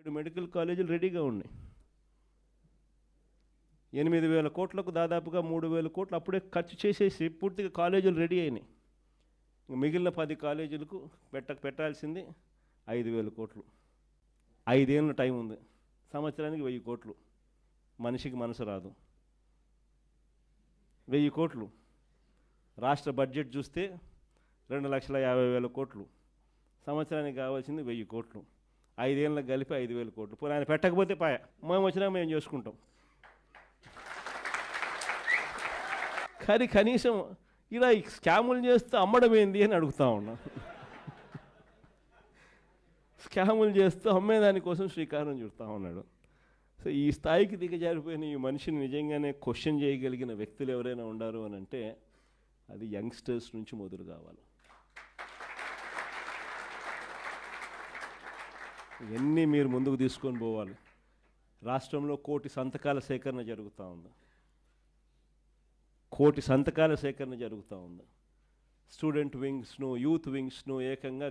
ఏడు మెడికల్ కాలేజీలు రెడీగా ఉన్నాయి. ఎనిమిది వేల కోట్లకు దాదాపుగా మూడు వేల కోట్లు అప్పుడే ఖర్చు చేసేసి పూర్తిగా కాలేజీలు రెడీ అయినాయి. ఇంక మిగిలిన పది కాలేజీలకు పెట్ట పెట్టాల్సింది ఐదు వేల కోట్లు. ఐదేళ్ళ టైం ఉంది. సంవత్సరానికి వెయ్యి కోట్లు. మనిషికి మనసు రాదు. వెయ్యి కోట్లు. రాష్ట్ర బడ్జెట్ చూస్తే రెండు లక్షల యాభై వేల కోట్లు. సంవత్సరానికి కావాల్సింది వెయ్యి కోట్లు. ఐదేళ్ళకి కలిపి ఐదు వేల కోట్లు. పోనీ ఆయన పెట్టకపోతే పాయ మేము వచ్చినా మేము చేసుకుంటాం. కానీ కనీసం ఇలా ఈ స్కాములు చేస్తూ అమ్మడం ఏంది అని అడుగుతా ఉన్నా. స్కాములు చేస్తూ అమ్మేదానికోసం శ్రీకారం చుడతా ఉన్నాడు. సో ఈ స్థాయికి దిగజారిపోయిన ఈ మనిషిని నిజంగానే క్వశ్చన్ చేయగలిగిన వ్యక్తులు ఎవరైనా ఉండారు అని అంటే అది యంగ్స్టర్స్ నుంచి మొదలు కావాలి. ఇవన్నీ మీరు ముందుకు తీసుకొని పోవాలి. రాష్ట్రంలో కోటి సంతకాల సేకరణ జరుగుతూ ఉంది. కోటి సంతకాల సేకరణ జరుగుతూ ఉంది. స్టూడెంట్ వింగ్స్ను యూత్ వింగ్స్ను ఏకంగా